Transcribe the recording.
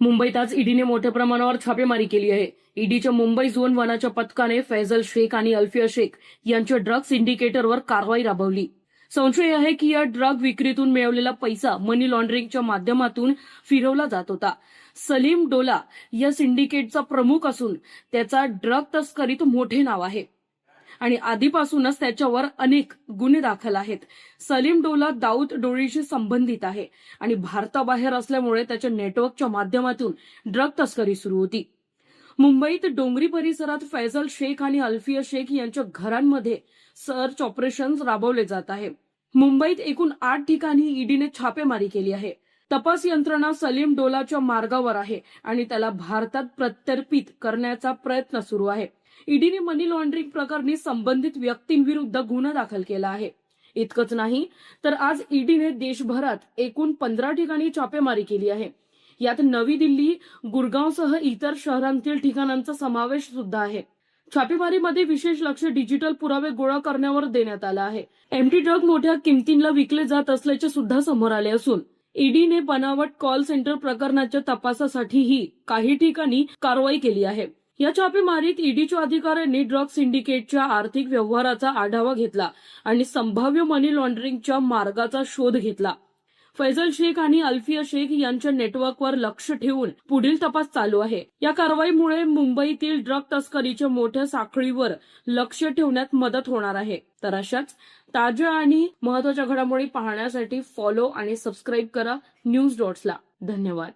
मुंबईत आज ईडीने मोठ्या प्रमाणावर छापेमारी केली आहे. ईडीच्या मुंबई झोन वनाच्या पथकाने फैजल शेख आणि अल्फिया शेख यांच्या ड्रग इंडिकेटरवर कारवाई राबवली. संशय आहे की या ड्रग विक्रीतून मिळवलेला पैसा मनी लॉन्ड्रिंगच्या माध्यमातून फिरवला जात होता. सलीम डोला या सिंडिकेटचा प्रमुख असून त्याचा ड्रग तस्करीत मोठे नाव आहे. आणि आधीपासूनच त्याच्यावर अनेक गुन्हे दाखल आहेत. सलीम डोला दाऊद डोळीशी संबंधित आहे आणि भारताबाहेर असल्यामुळे त्याच्या नेटवर्कच्या माध्यमातून ड्रग तस्करी सुरू होती. मुंबईत डोंगरी परिसरात फैजल शेख आणि अल्फिया शेख यांच्या घरांमध्ये सर्च ऑपरेशन राबवले जात आहे. मुंबईत एकूण आठ ठिकाणी ईडीने छापेमारी केली आहे. तपास यंत्रणा सलीम डोलाच्या मार्गावर आहे आणि त्याला भारतात प्रत्यर्पित करण्याचा प्रयत्न सुरू आहे. ईडीने मनी लॉन्ड्रिंग प्रकरणी संबंधित व्यक्तींविरुद्ध गुन्हा दाखल केला आहे. इतकंच नाही तर आज ईडीने देशभरात एकूण पंधरा ठिकाणी छापेमारी केली आहे. यात नवी दिल्ली गुरगावसह इतर शहरांतील ठिकाणांचा समावेश सुद्धा आहे. छापेमारीमध्ये विशेष लक्ष डिजिटल पुरावे गोळा करण्यावर देण्यात आलं आहे. एमटी ड्रग मोठ्या किमतींना विकले जात असल्याचे सुद्धा समोर आले असून ईडीने बनावट कॉल सेंटर प्रकरणाच्या तपासासाठीही काही ठिकाणी कारवाई केली आहे. या छापेमारीत ईडीच्या अधिकाऱ्यांनी ड्रग सिंडिकेटच्या आर्थिक व्यवहाराचा आढावा घेतला आणि संभाव्य मनी लॉन्ड्रिंगच्या मार्गाचा शोध घेतला. फैजल शेख आणि अल्फिया शेख यांच्या नेटवर्कवर लक्ष ठेवून पुढील तपास चालू आहे. या कारवाईमुळे मुंबईतील ड्रग तस्करीच्या मोठ्या साखळीवर लक्ष ठेवण्यात मदत होणार आहे. तर अशाच ताज्या आणि महत्त्वाच्या घडामोडी पाहण्यासाठी फॉलो आणि सबस्क्राईब करा. न्यूज डॉट्सला धन्यवाद.